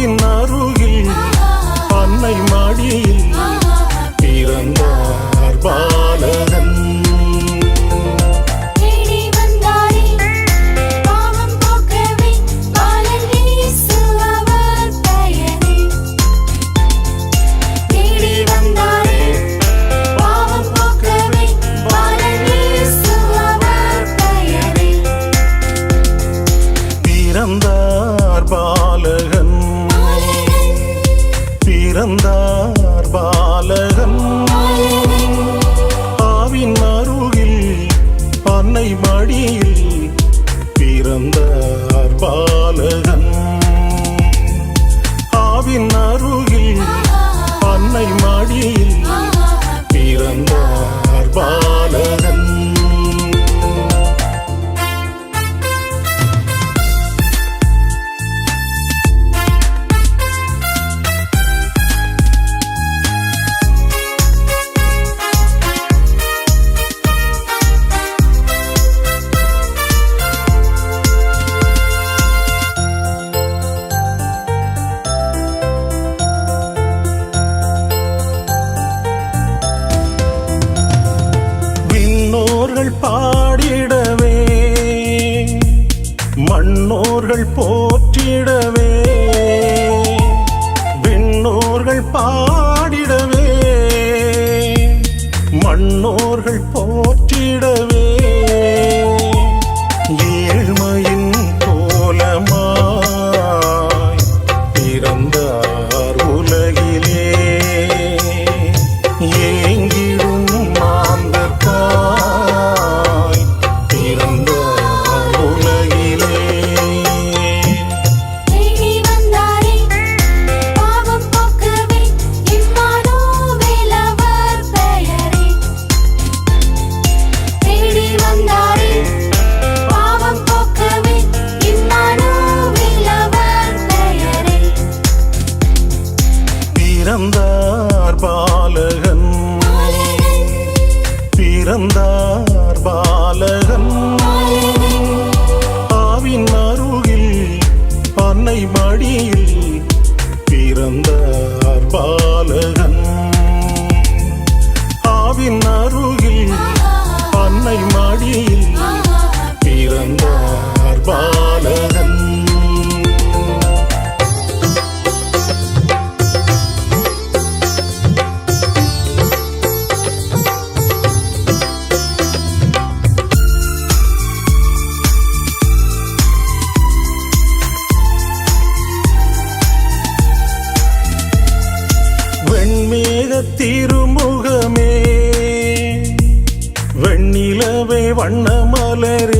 மரத்தின் அருகில் பண்ணை மாடியில் பிறந்தார் பாலகன். பாடிடவே. மண்ணோர்கள் போற்றிடவே. விண்ணோர்கள் பாடிடவே. மண்ணோர்கள் போற்றிடவே. வந்தார் பாலகன். ஆவின் அருகில் அன்னை மடியில் பிறந்தார். திருமுகமே. வெண்ணிலவே வண்ண மலரே.